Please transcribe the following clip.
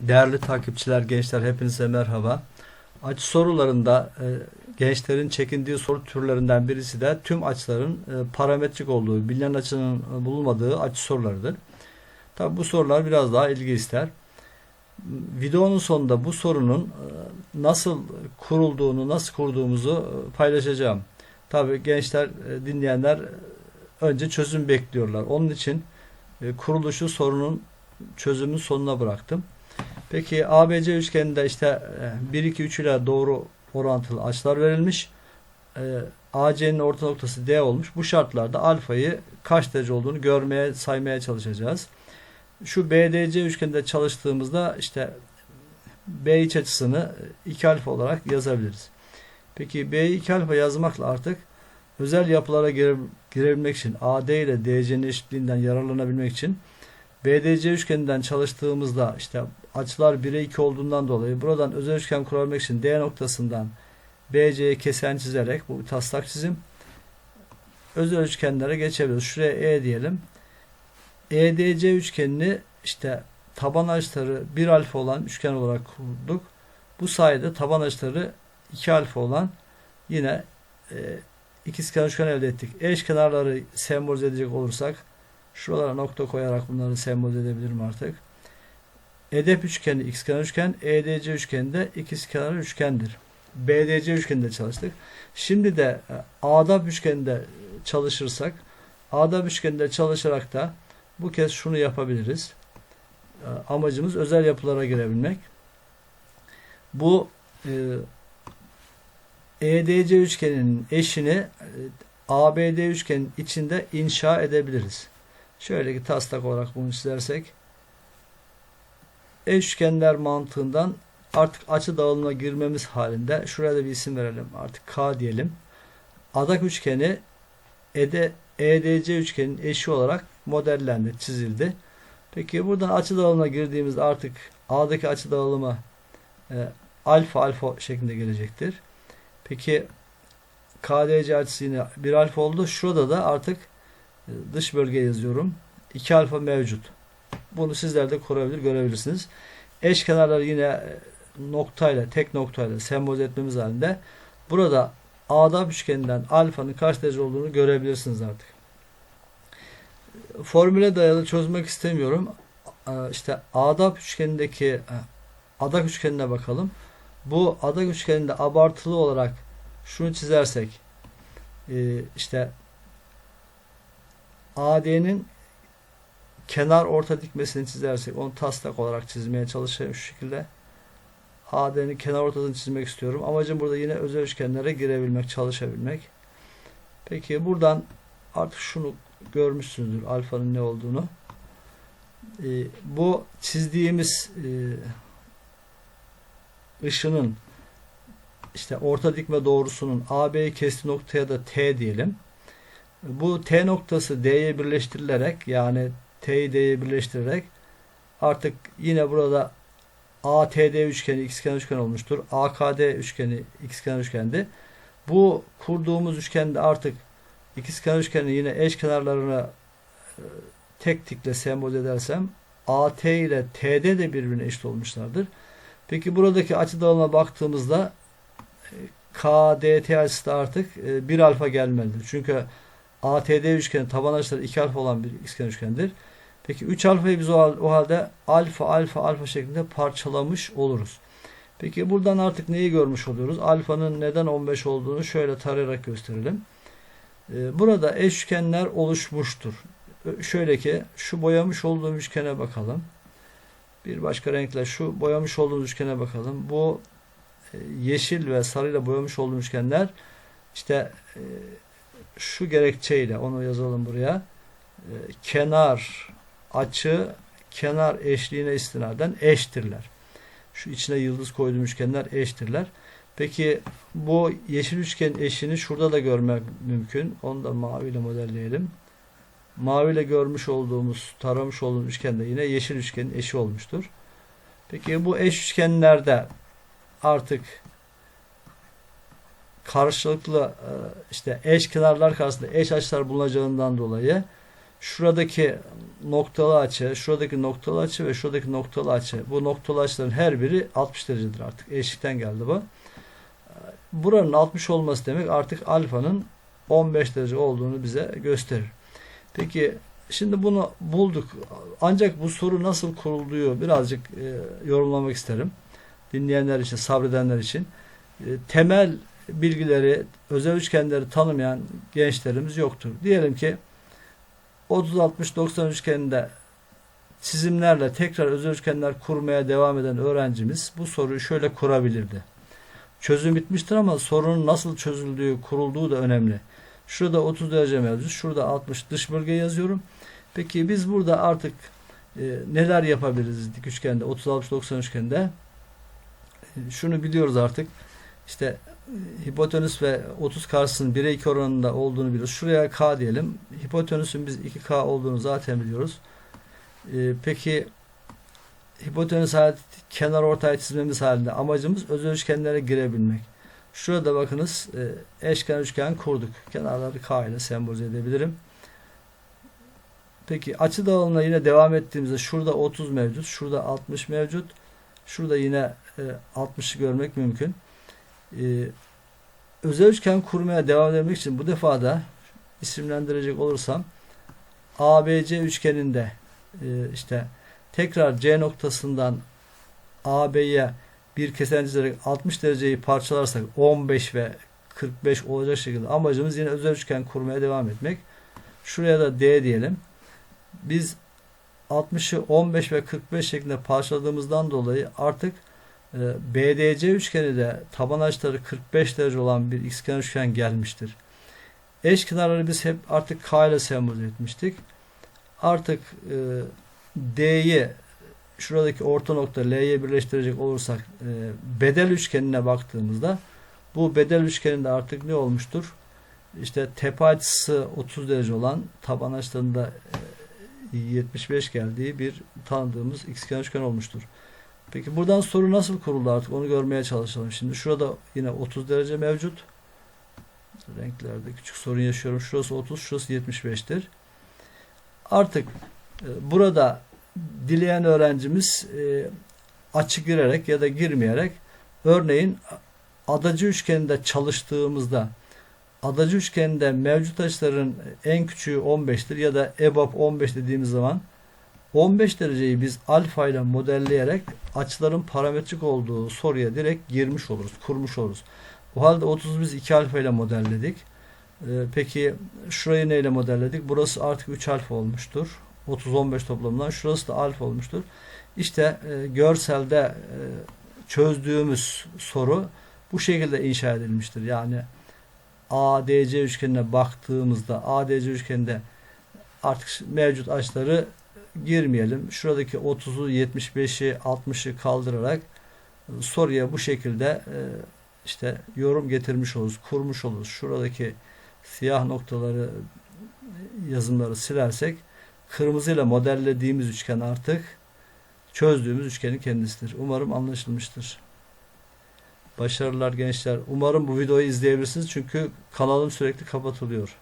Değerli takipçiler, gençler hepinize merhaba. Açı sorularında e, gençlerin çekindiği soru türlerinden birisi de tüm açıların e, parametrik olduğu, bilinen açının e, bulunmadığı açı sorularıdır. Tabi bu sorular biraz daha ilgi ister. Videonun sonunda bu sorunun e, nasıl kurulduğunu, nasıl kurduğumuzu e, paylaşacağım. Tabi gençler, e, dinleyenler e, önce çözüm bekliyorlar. Onun için e, kuruluşu sorunun çözümün sonuna bıraktım. Peki ABC üçgeninde işte e, 1 2 3 ile doğru orantılı açılar verilmiş. E, AC'nin orta noktası D olmuş. Bu şartlarda alfayı kaç derece olduğunu görmeye, saymaya çalışacağız. Şu BDC üçgeninde çalıştığımızda işte B iç açısını 2 alfa olarak yazabiliriz. Peki B 2 alfa yazmakla artık özel yapılara gire, girebilmek için AD ile DC'nin eşitliğinden yararlanabilmek için BDC üçgeninden çalıştığımızda işte açılar 1'e 2 olduğundan dolayı buradan özel üçgen kurabilmek için D noktasından BC'ye kesen çizerek bu bir taslak çizim özel üçgenlere geçebiliriz. Şuraya E diyelim. EDC üçgenini işte taban açıları 1 alfa olan üçgen olarak kurduk. Bu sayede taban açıları 2 alfa olan yine e, ikizkenar üçgen elde ettik. Eş kenarları sembolize edecek olursak şuralara nokta koyarak bunları sembolize edebilirim artık. EDEP üçgeni ikizkenar üçgen, EDC üçgeni de ikizkenar üçgendir. BDC üçgeninde çalıştık. Şimdi de e, ADAP üçgeninde çalışırsak ADAP üçgeninde çalışarak da bu kez şunu yapabiliriz. E, Amacımız özel yapılara girebilmek. Bu e, EDC üçgeninin eşini e, ABD üçgenin içinde inşa edebiliriz. Şöyle ki taslak olarak bunu çizersek eşkenler mantığından artık açı dağılımına girmemiz halinde şuraya da bir isim verelim. Artık K diyelim. Adak üçgeni ED, EDC üçgenin eşi olarak modellendi, çizildi. Peki buradan açı dağılımına girdiğimizde artık A'daki açı dağılımı e, alfa alfa şeklinde gelecektir. Peki KDC açısı yine 1 alfa oldu. Şurada da artık dış bölge yazıyorum. 2 alfa mevcut. Bunu sizler de kurabilir, görebilirsiniz. Eş kenarları yine e, noktayla, tek noktayla sembolize etmemiz halinde burada A'da üçgeninden alfanın kaç derece olduğunu görebilirsiniz artık. Formüle dayalı çözmek istemiyorum. E, İşte A'da üçgenindeki e, adak üçgenine bakalım. Bu adak üçgeninde abartılı olarak şunu çizersek işte AD'nin kenar orta dikmesini çizersek onu taslak olarak çizmeye çalışayım şu şekilde. AD'nin kenar ortasını çizmek istiyorum. Amacım burada yine özel üçgenlere girebilmek, çalışabilmek. Peki buradan artık şunu görmüşsünüzdür alfanın ne olduğunu. Ee, bu çizdiğimiz e, ışının işte orta dikme doğrusunun AB'yi kestiği noktaya da T diyelim. Bu T noktası D'ye birleştirilerek yani T'yi D'ye birleştirerek artık yine burada ATD üçgeni ikizkenar üçgen olmuştur. AKD üçgeni ikizkenar üçgendi. Bu kurduğumuz üçgende artık ikizkenar üçgenin yine eş kenarlarına e, tek tikle sembol edersem AT ile TD de birbirine eşit olmuşlardır. Peki buradaki açı dağılımına baktığımızda e, KDT açısı da artık 1 alfa gelmelidir. Çünkü ATD üçgeni taban açıları 2 alfa olan bir ikizkenar üçgendir. Peki 3 alfayı biz o, o halde alfa alfa alfa şeklinde parçalamış oluruz. Peki buradan artık neyi görmüş oluyoruz? Alfanın neden 15 olduğunu şöyle tarayarak gösterelim. Ee, burada eşkenler oluşmuştur. Şöyle ki şu boyamış olduğum üçgene bakalım. Bir başka renkle şu boyamış olduğumuz üçgene bakalım. Bu e, yeşil ve sarıyla boyamış olduğum üçgenler işte e, şu gerekçeyle onu yazalım buraya. E, kenar açı kenar eşliğine istinaden eştirler. Şu içine yıldız koyduğum üçgenler eştirler. Peki bu yeşil üçgenin eşini şurada da görmek mümkün. Onu da maviyle modelleyelim. Maviyle görmüş olduğumuz, taramış olduğumuz üçgen de yine yeşil üçgenin eşi olmuştur. Peki bu eş üçgenlerde artık karşılıklı e, işte eş kenarlar karşısında eş açılar bulunacağından dolayı şuradaki noktalı açı, şuradaki noktalı açı ve şuradaki noktalı açı. Bu noktalı açıların her biri 60 derecedir artık. Eşikten geldi bu. Buranın 60 olması demek artık alfanın 15 derece olduğunu bize gösterir. Peki şimdi bunu bulduk. Ancak bu soru nasıl kurulduğu birazcık e, yorumlamak isterim. Dinleyenler için, sabredenler için. E, temel bilgileri, özel üçgenleri tanımayan gençlerimiz yoktur. Diyelim ki 30-60-90 üçgeninde çizimlerle tekrar özel üçgenler kurmaya devam eden öğrencimiz bu soruyu şöyle kurabilirdi. Çözüm bitmiştir ama sorunun nasıl çözüldüğü, kurulduğu da önemli. Şurada 30 derece mevcut, şurada 60 dış bölge yazıyorum. Peki biz burada artık e, neler yapabiliriz dik üçgende, 30-60-90 üçgende? E, şunu biliyoruz artık. İşte hipotenüs ve 30 karşısının 1'e 2 oranında olduğunu biliyoruz. Şuraya k diyelim. Hipotenüsün biz 2k olduğunu zaten biliyoruz. E, peki hipotenüs kenar ortaya çizmemiz halinde amacımız özel üçgenlere girebilmek. Şurada bakınız e, eşkenar üçgen kurduk. Kenarları k ile sembolize edebilirim. Peki açı dağılımına yine devam ettiğimizde şurada 30 mevcut. Şurada 60 mevcut. Şurada yine e, 60'ı görmek mümkün. E, özel üçgen kurmaya devam etmek için bu defa da isimlendirecek olursam ABC üçgeninde e, işte tekrar C noktasından AB'ye bir kesen çizerek 60 dereceyi parçalarsak 15 ve 45 olacak şekilde amacımız yine özel üçgen kurmaya devam etmek. Şuraya da D diyelim. Biz 60'ı 15 ve 45 şeklinde parçaladığımızdan dolayı artık BDC üçgeni de taban açıları 45 derece olan bir ikizkenar üçgen gelmiştir. Eş kenarları biz hep artık K ile sembolize etmiştik. Artık e, D'yi şuradaki orta nokta L'ye birleştirecek olursak e, bedel üçgenine baktığımızda bu bedel üçgeninde artık ne olmuştur? İşte tepe açısı 30 derece olan taban açılarında e, 75 geldiği bir tanıdığımız ikizkenar üçgen olmuştur. Peki buradan soru nasıl kuruldu artık onu görmeye çalışalım. Şimdi şurada yine 30 derece mevcut. Renklerde küçük sorun yaşıyorum. Şurası 30, şurası 75'tir. Artık e, burada dileyen öğrencimiz e, açı girerek ya da girmeyerek örneğin adacı üçgeninde çalıştığımızda adacı üçgeninde mevcut açıların en küçüğü 15'tir ya da EBAP 15 dediğimiz zaman 15 dereceyi biz alfa ile modelleyerek açıların parametrik olduğu soruya direkt girmiş oluruz, kurmuş oluruz. O halde 30'u biz 2 alfa ile modelledik. Ee, peki şurayı neyle modelledik? Burası artık 3 alfa olmuştur. 30-15 toplamından şurası da alfa olmuştur. İşte e, görselde e, çözdüğümüz soru bu şekilde inşa edilmiştir. Yani ADC üçgenine baktığımızda ADC üçgeninde artık mevcut açıları girmeyelim. Şuradaki 30'u 75'i 60'ı kaldırarak e, soruya bu şekilde e, işte yorum getirmiş oluruz, kurmuş oluruz. Şuradaki siyah noktaları yazımları silersek kırmızıyla modellediğimiz üçgen artık çözdüğümüz üçgenin kendisidir. Umarım anlaşılmıştır. Başarılar gençler. Umarım bu videoyu izleyebilirsiniz çünkü kanalım sürekli kapatılıyor.